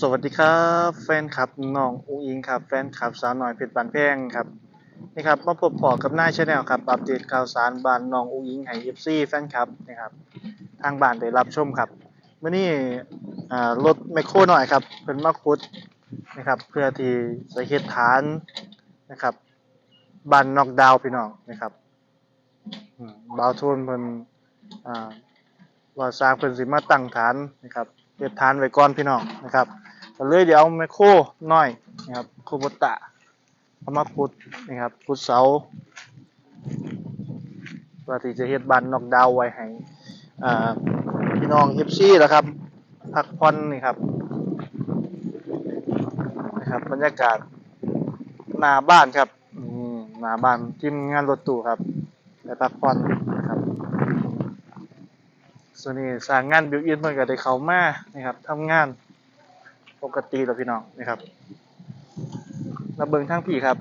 สวัสดีครับแฟนคลับน้องอุ้งอิงครับแฟนคลับสาวหน่อยเพชรบานแพงครับนี่ครับมาพบพอกับหน้าชาแนลครับอัปเดตข่าวสารบานน้องอุ้งอิงให้ FC แฟนคลับนะครับทางบ้านได้รับชมครับเมื้อนี้อ่รถแมโครหน่อยครับเพิ่นมาขุดนะครับเพื่อที่จะเฮ็ดฐานนะครับบานนอกดาวพี่น้องนะครับบาวโทนเพิ่นว่าสร้างเพิ่นสิมาตั้งฐานนะครับเฮ็ดฐานไว้ก่อนพี่น้องนะครับ ก็เลยเดี๋ยวเอาแมโครน้อยนะครับโคโบตะเอามาขุดนะครับขุดเสาเพื่อที่จะเฮ็ดบ้านนอกดาวไว้ให้อ่าพี่น้อง FC แล้วครับพักผ่อนนี่ครับนะครับ บรรยากาศหน้าบ้านครับหน้าบ้านทีมงานรถตู้ครับไปพักผ่อนนะครับส่วนนี้สร้างงานบิวอินเพิ่นก็ได้เขามานะครับทำงาน ปกติแล้วพี่น้องนะครับมาเบิ่งทางพี่ครับ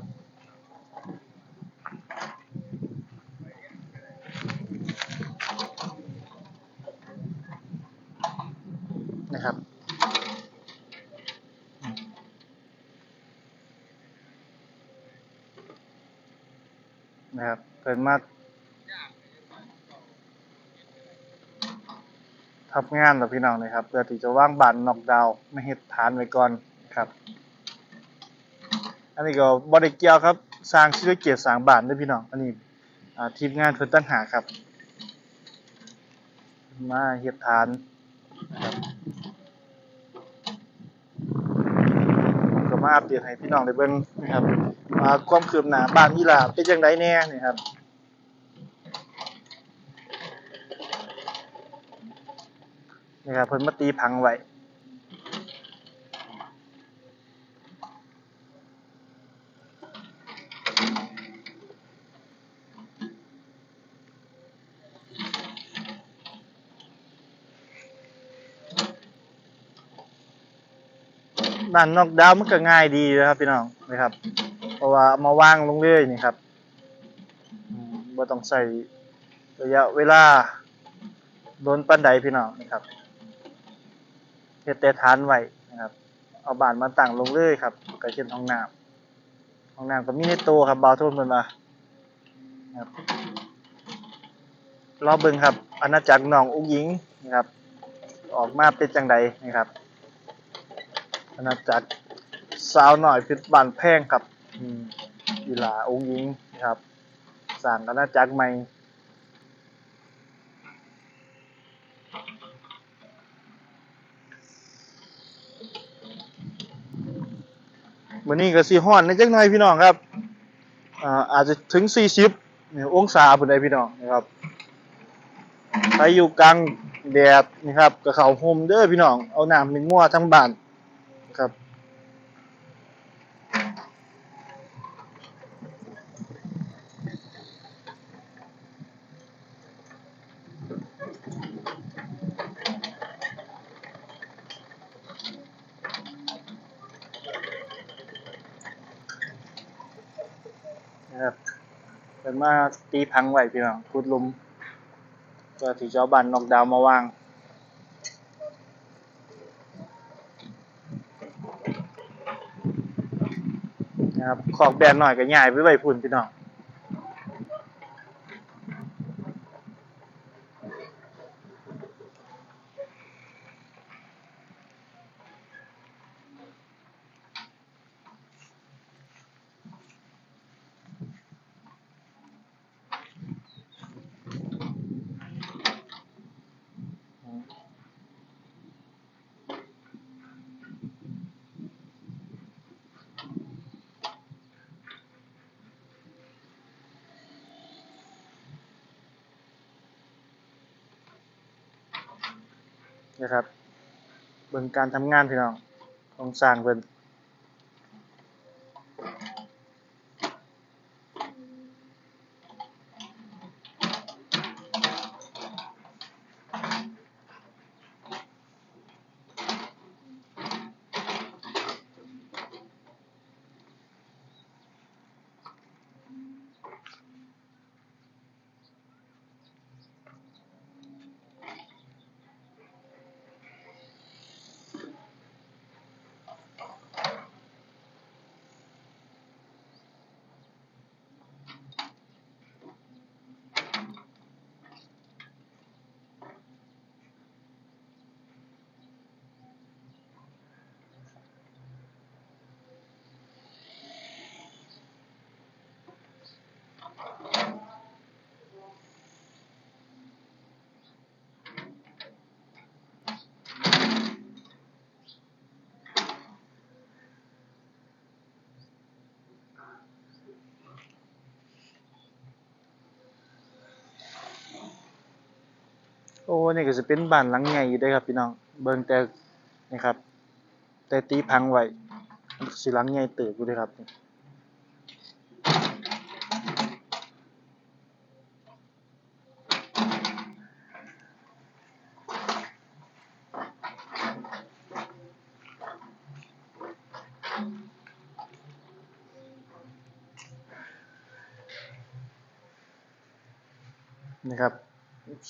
นะครับนะครับเพิ่นมา ทำงานกับพี่น้องนะครับเพื่อที่จะว่างบานนอกดาวไม่เฮ็ดฐานไว้ก่อนครับ อันนี้ก็บ่ได้เกียวครับสร้างชื่อเกียรติสางบานด้อพี่น้องอันนี้ทีมงานเพิ่อนตั้งหาครับ มาเฮ็ดฐานก็มาอัปเดตให้พี่น้องได้เบิ่งนะครับความคืบหน้าบ้านอีหล่าเป็นจังไดแน่นี่ครับ นี่ครับเพิ่นมาตีพังไว้บ้านนอกดาวมันก็ง่ายดีนะครับพี่น้องนะครับ เพราะว่ามาวางลงเรื่อยนี่ครับอืมบ่ต้องใส่ระยะเวลาโดนปานใดพี่น้องนะครับ เฮ็ดแต่ฐานไว้นะครับ เอาบานมาตั้งลงเลยครับก็เช่นห้องน้ำห้องน้ำก็มีในโตวครับบาวโทนเพิ่นว่าครับรอเบิ่งครับอาณาจักรนองอุ้งหญิงนะครับ ออกมาเป็นจังใดนะครับอาณาจักรสาวหน่อยพชรบ้านแพงครับอืมอีหลาอุ้งหญิงนะครับสร้างอาณาจักรใหม่ มื้อนี้ก็สิฮ้อนในจักหน่อยพี่น้องครับอ่าอาจจะถึง40นี่องศาพุ่นได้พี่น้องนะครับใครอยู่กลางแดดนะครับก็เข้าห่มเด้อพี่น้องเอาน้ำหนึ่งัวทั้งบ้านนะครับ เป็นมาตีพังไว้พี่น้องขุดลุมเพื่อที่จะเอาบันนอกดาวมาวางนะครับขอกแบนหน่อยก็ใหญ่ไปไว้พุ่นพี่น้อง นะครับ เบิ่งการทำงานพี่น้องของสร้างเป็น โอ้นี่ก็สิเป็นบ้านหลังใหญ่อยู่ด้ครับพี่น้อง เบิ่งแต่นี่ครับ แต่ตีพังไว้สิหลังใหญ่เติบอยู่เด้ครับนี่นี่ครับ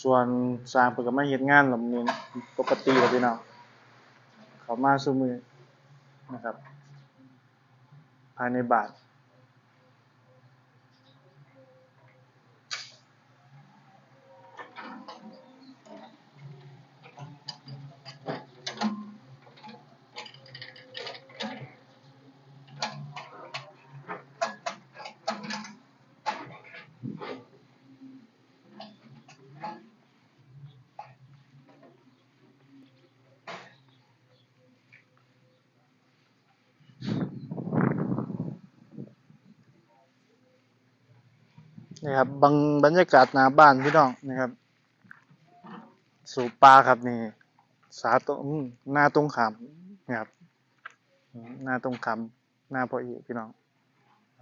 ส่วนสร้างเพิ่นก็มาเฮ็ดงานหลำนี้ปกติแล้วพี่น้องเขามาซุมื้อนะครับ ภายในบาท นนี่ครับบางบรรยากาศหน้าบ้านพี่น้องนะครับ สูบปลาครับนี่ สาตรงอืมหน้าตรงขามนะครับหน้าตรงขามหน้าพอเอกพี่น้อง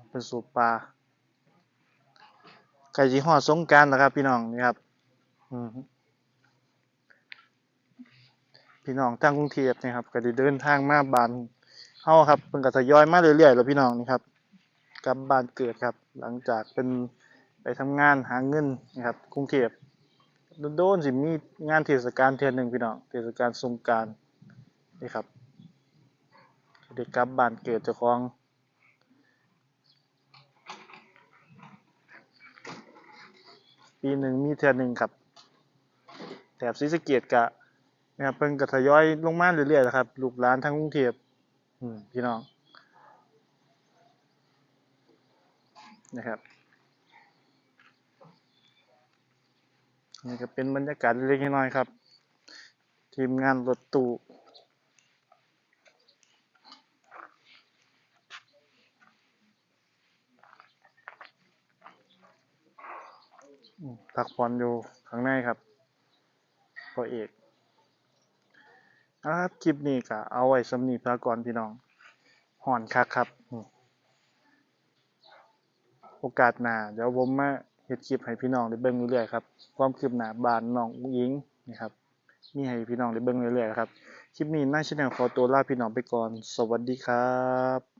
เป็นสูบปลาไก่จีฮอสงการนะครับ พี่น้องนี่ครับพี่น้องทางกรุงเทพนี่ครับ ก็ได้เดินทางมาบ้านเฮาครับเพิ่นก็ทยอยมาเรื่อยๆแล้วพี่น้องนี่ครับกลับบ้านเกิดครับ หลังจากเป็น ไปทำงานหาเงินนะครับกรุงเทพโดนสิมีงานเทศกาลเทื่อหนึ่งพี่น้องเทศกาลสงกรานต์นี่ครับได้กลับบ้านเกิดเจ้าของปีหนึ่งมีเทื่อหนึ่งครับแถบศรีสะเกษก็นะครับเพิ่นก็ทยอยลงมาเรื่อยๆนะครับลูกหลานทั้งกรุงเทพพี่น้องนะครับ นี่ก็เป็นบรรยากาศเล็กๆน้อยๆครับ ทีมงานรถตู้พักผ่อนอยู่ข้างในครับพอเอกเอาครับ คลิปนี้ก็เอาไว้สำนีพากรพี่น้องห่อนคักครับ โอกาสหน้าเดี๋ยวผมมา เฮ็ดคลิปให้พี่น้องได้เบิ่งเรื่อยๆครับความคืบหน้าบ้านน้องอุ้งอิงนี่ครับมีให้พี่น้องได้เบิ่งเรื่อยๆครับคลิปนี้น่าชาแนลขอตัวลาพี่น้องไปก่อน สวัสดีครับ